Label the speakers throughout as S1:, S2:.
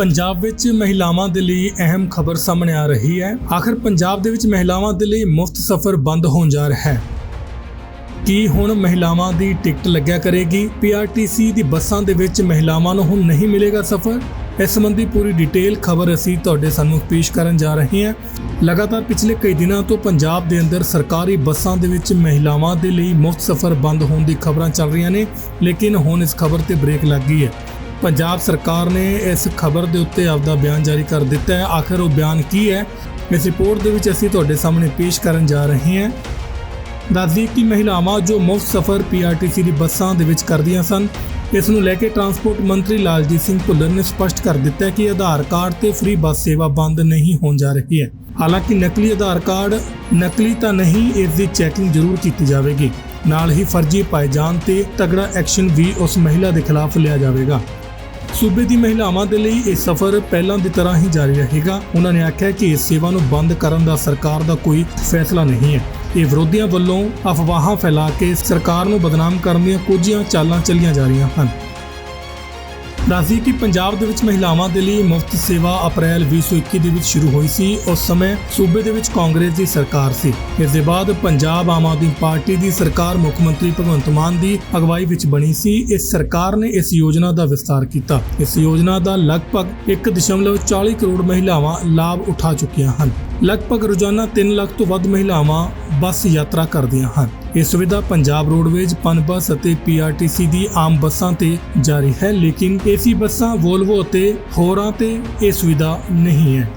S1: ਪੰਜਾਬ ਵਿੱਚ ਮਹਿਲਾਵਾਂ ਦੇ ਲਈ ਅਹਿਮ ਖਬਰ ਸਾਹਮਣੇ ਆ ਰਹੀ ਹੈ। ਆਖਰ ਪੰਜਾਬ ਦੇ ਵਿੱਚ ਮਹਿਲਾਵਾਂ ਦੇ ਲਈ ਮੁਫਤ ਸਫ਼ਰ ਬੰਦ ਹੋਣ ਜਾ ਰਿਹਾ ਹੈ। ਕੀ ਹੁਣ ਮਹਿਲਾਵਾਂ ਦੀ ਟਿਕਟ ਲੱਗਿਆ ਕਰੇਗੀ? ਪੀਆਰਟੀਸੀ ਦੀ ਬੱਸਾਂ ਦੇ ਵਿੱਚ ਮਹਿਲਾਵਾਂ ਨੂੰ ਹੁਣ ਨਹੀਂ ਮਿਲੇਗਾ ਸਫ਼ਰ? ਇਸ ਸੰਬੰਧੀ ਪੂਰੀ ਡਿਟੇਲ ਖਬਰ ਅਸੀਂ ਤੁਹਾਡੇ ਸਾਹਮਣੇ ਪੇਸ਼ ਕਰਨ ਜਾ ਰਹੇ ਹਾਂ। ਲਗਾਤਾਰ ਪਿਛਲੇ ਕਈ ਦਿਨਾਂ ਤੋਂ ਪੰਜਾਬ ਦੇ ਅੰਦਰ ਸਰਕਾਰੀ ਬੱਸਾਂ ਦੇ ਵਿੱਚ ਮਹਿਲਾਵਾਂ ਦੇ ਲਈ ਮੁਫਤ ਸਫ਼ਰ ਬੰਦ ਹੋਣ ਦੀ ਖਬਰਾਂ ਚੱਲ ਰਹੀਆਂ ਨੇ, ਲੇਕਿਨ ਹੁਣ ਇਸ ਖਬਰ ਤੇ ਬ੍ਰੇਕ ਲੱਗ ਗਈ ਹੈ। ਪੰਜਾਬ ਸਰਕਾਰ ਨੇ ਇਸ ਖਬਰ ਦੇ ਉੱਤੇ ਆਪਦਾ ਬਿਆਨ ਜਾਰੀ ਕਰ ਦਿੱਤਾ ਹੈ। ਆਖਰ ਉਹ ਬਿਆਨ ਕੀ ਹੈ? ਇਸ ਰਿਪੋਰਟ ਦੇ ਵਿੱਚ ਅਸੀਂ ਤੁਹਾਡੇ ਸਾਹਮਣੇ ਪੇਸ਼ ਕਰਨ ਜਾ ਰਹੇ ਹਾਂ। ਦੱਸਦੀ ਕਿ ਮਹਿਲਾਵਾਂ ਜੋ ਮੁਫਤ ਸਫ਼ਰ ਪੀਆਰਟੀਸੀ ਦੀ ਬੱਸਾਂ ਦੇ ਵਿੱਚ ਕਰਦੀਆਂ ਸਨ, ਇਸ ਨੂੰ ਲੈ ਕੇ ਟਰਾਂਸਪੋਰਟ ਮੰਤਰੀ ਲਾਲਜੀਤ ਸਿੰਘ ਭੁੱਲਰ ਨੇ ਸਪਸ਼ਟ ਕਰ ਦਿੱਤਾ ਹੈ ਕਿ ਆਧਾਰ ਕਾਰਡ ਤੇ ਫ੍ਰੀ ਬੱਸ ਸੇਵਾ ਬੰਦ ਨਹੀਂ ਹੋਣ ਜਾ ਰਹੀ ਹੈ। ਹਾਲਾਂਕਿ ਨਕਲੀ ਆਧਾਰ ਕਾਰਡ ਨਕਲੀ ਤਾਂ ਨਹੀਂ, ਇਸ ਦੀ ਚੈਕਿੰਗ ਜ਼ਰੂਰ ਕੀਤੀ ਜਾਵੇਗੀ। ਨਾਲ ਹੀ ਫਰਜ਼ੀ ਪਾਏ ਜਾਣ ਤੇ ਤਗੜਾ ਐਕਸ਼ਨ ਵੀ ਉਸ ਮਹਿਲਾ ਦੇ ਖਿਲਾਫ ਲਿਆ ਜਾਵੇਗਾ। ਸੂਬੇ ਦੀ ਮਹਿਲਾਵਾਂ ਦੇ ਲਈ ਇਹ ਸਫ਼ਰ ਪਹਿਲਾਂ ਦੀ ਤਰ੍ਹਾਂ ਹੀ ਜਾਰੀ ਰਹੇਗਾ। ਉਹਨਾਂ ਨੇ ਆਖਿਆ ਕਿ ਇਸ ਸੇਵਾ ਨੂੰ ਬੰਦ ਕਰਨ ਦਾ ਸਰਕਾਰ ਦਾ ਕੋਈ ਫੈਸਲਾ ਨਹੀਂ ਹੈ। ਇਹ ਵਿਰੋਧੀਆਂ ਵੱਲੋਂ ਅਫਵਾਹਾਂ ਫੈਲਾ ਕੇ ਸਰਕਾਰ ਨੂੰ ਬਦਨਾਮ ਕਰਨ ਦੀਆਂ ਕੁਝੀਆਂ ਚਾਲਾਂ ਚੱਲੀਆਂ ਜਾ ਰਹੀਆਂ ਹਨ। ਦੱਸਦੀ ਕਿ ਪੰਜਾਬ ਦੇ ਵਿੱਚ ਮਹਿਲਾਵਾਂ ਦੇ ਲਈ ਮੁਫਤ ਸੇਵਾ ਅਪ੍ਰੈਲ 2021 ਦੇ ਵਿੱਚ ਸ਼ੁਰੂ ਹੋਈ ਸੀ। ਉਸ ਸਮੇਂ ਸੂਬੇ ਦੇ ਵਿੱਚ ਕਾਂਗਰਸ ਦੀ ਸਰਕਾਰ ਸੀ। ਇਸ ਦੇ ਬਾਅਦ ਪੰਜਾਬ ਆਮ ਆਦਮੀ ਪਾਰਟੀ ਦੀ ਸਰਕਾਰ ਮੁੱਖ ਮੰਤਰੀ ਭਗਵੰਤ ਮਾਨ ਦੀ ਅਗਵਾਈ ਵਿੱਚ ਬਣੀ ਸੀ। ਇਸ ਸਰਕਾਰ ਨੇ ਇਸ ਯੋਜਨਾ ਦਾ ਵਿਸਤਾਰ ਕੀਤਾ। ਇਸ ਯੋਜਨਾ ਦਾ ਲਗਭਗ 1.40 ਕਰੋੜ ਮਹਿਲਾਵਾਂ ਲਾਭ ਉਠਾ ਚੁੱਕੀਆਂ ਹਨ। ਲਗਭਗ ਰੋਜ਼ਾਨਾ 3 ਲੱਖ ਤੋਂ ਵੱਧ ਮਹਿਲਾਵਾਂ ਬੱਸ ਯਾਤਰਾ ਕਰਦੀਆਂ ਹਨ। ਇਹ ਸੁਵਿਧਾ ਪੰਜਾਬ ਰੋਡਵੇਜ਼, ਪਨ ਬੱਸ ਅਤੇ ਪੀਆਰਟੀਸੀ ਦੀ ਆਮ ਬੱਸਾਂ ਤੇ ਜਾਰੀ ਹੈ, ਲੇਕਿਨ ਏਸੀ ਬੱਸਾਂ, ਵੋਲਵੋ ਅਤੇ ਹੋਰਾਂ ਤੇ ਇਹ ਸੁਵਿਧਾ ਨਹੀਂ ਹੈ।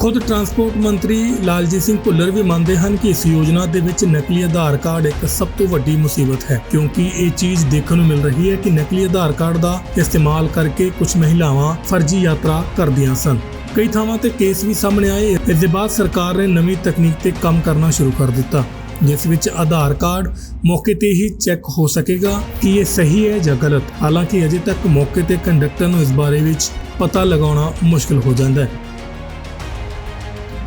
S1: ਖੁਦ ਟਰਾਂਸਪੋਰਟ ਮੰਤਰੀ ਲਾਲਜੀਤ ਸਿੰਘ ਭੁੱਲਰ ਵੀ ਮੰਨਦੇ ਹਨ ਕਿ ਇਸ ਯੋਜਨਾ ਦੇ ਵਿੱਚ ਨਕਲੀ ਆਧਾਰ ਕਾਰਡ ਇੱਕ ਸਭ ਤੋਂ ਵੱਡੀ ਮੁਸੀਬਤ ਹੈ, ਕਿਉਂਕਿ ਇਹ ਚੀਜ਼ ਦੇਖਣ ਨੂੰ ਮਿਲ ਰਹੀ ਹੈ ਕਿ ਨਕਲੀ ਆਧਾਰ ਕਾਰਡ ਦਾ ਇਸਤੇਮਾਲ ਕਰਕੇ ਕੁਝ ਮਹਿਲਾਵਾਂ ਫਰਜ਼ੀ ਯਾਤਰਾ ਕਰਦੀਆਂ ਸਨ। ਕਈ ਥਾਵਾਂ ਤੇ ਕੇਸ ਵੀ ਸਾਹਮਣੇ ਆਏ। ਇਸ ਦੇ ਬਾਅਦ ਸਰਕਾਰ ਨੇ ਨਵੀਂ ਤਕਨੀਕ ਤੇ ਕੰਮ ਕਰਨਾ ਸ਼ੁਰੂ ਕਰ ਦਿੱਤਾ। ਜਿਸ ਵਿੱਚ ਆਧਾਰ ਕਾਰਡ ਮੌਕੇ ਤੇ ਹੀ ਚੈੱਕ ਹੋ ਸਕੇਗਾ ਕਿ ਇਹ ਸਹੀ ਹੈ ਜਾਂ ਗਲਤ। ਹਾਲਾਂਕਿ ਅਜੇ ਤੱਕ ਮੌਕੇ ਤੇ ਕੰਡਕਟਰ ਨੂੰ ਇਸ ਬਾਰੇ ਵਿੱਚ ਪਤਾ ਲਗਾਉਣਾ ਮੁਸ਼ਕਲ ਹੋ ਜਾਂਦਾ ਹੈ।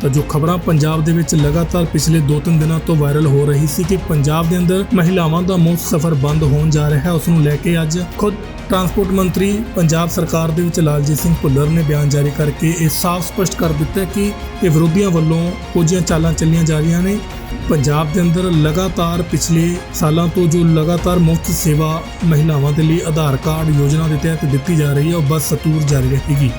S1: ਤਾਂ ਜੋ ਖਬਰਾਂ ਪੰਜਾਬ ਦੇ ਵਿੱਚ ਲਗਾਤਾਰ ਪਿਛਲੇ 2-3 ਦਿਨਾਂ ਤੋਂ ਵਾਇਰਲ ਹੋ ਰਹੀ ਸੀ ਕਿ ਪੰਜਾਬ ਦੇ ਅੰਦਰ ਮਹਿਲਾਵਾਂ ਦਾ ਮੁਫਤ ਸਫ਼ਰ ਬੰਦ ਹੋਣ ਜਾ ਰਿਹਾ ਹੈ। ਉਸ ਨੂੰ ਲੈ ਕੇ ਅੱਜ ਖੁਦ ਟਰਾਂਸਪੋਰਟ ਮੰਤਰੀ ਪੰਜਾਬ ਸਰਕਾਰ ਦੇ ਵਿੱਚ ਲਾਲਜੀਤ ਸਿੰਘ ਭੁੱਲਰ ਨੇ ਬਿਆਨ ਜਾਰੀ ਕਰਕੇ ਇਹ ਸਾਫ਼ ਸਪਸ਼ਟ ਕਰ ਦਿੱਤਾ ਕਿ ਇਹ ਵਿਰੋਧੀਆਂ ਵੱਲੋਂ ਕੁਝ ਚਾਲਾਂ ਚੱਲੀਆਂ ਜਾ ਰਹੀਆਂ ਨੇ। ਪੰਜਾਬ ਦੇ ਅੰਦਰ ਲਗਾਤਾਰ ਪਿਛਲੇ ਸਾਲਾਂ ਤੋਂ ਜੋ ਲਗਾਤਾਰ ਮੁਫਤ ਸੇਵਾ ਮਹਿਲਾਵਾਂ ਦੇ ਲਈ ਆਧਾਰ ਕਾਰਡ ਯੋਜਨਾ ਦੇ ਤਹਿਤ ਦਿੱਤੀ ਜਾ ਰਹੀ ਹੈ, ਉਹ ਬਸ ਸਤੂਰ ਜਾਰੀ ਰਹੇਗੀ।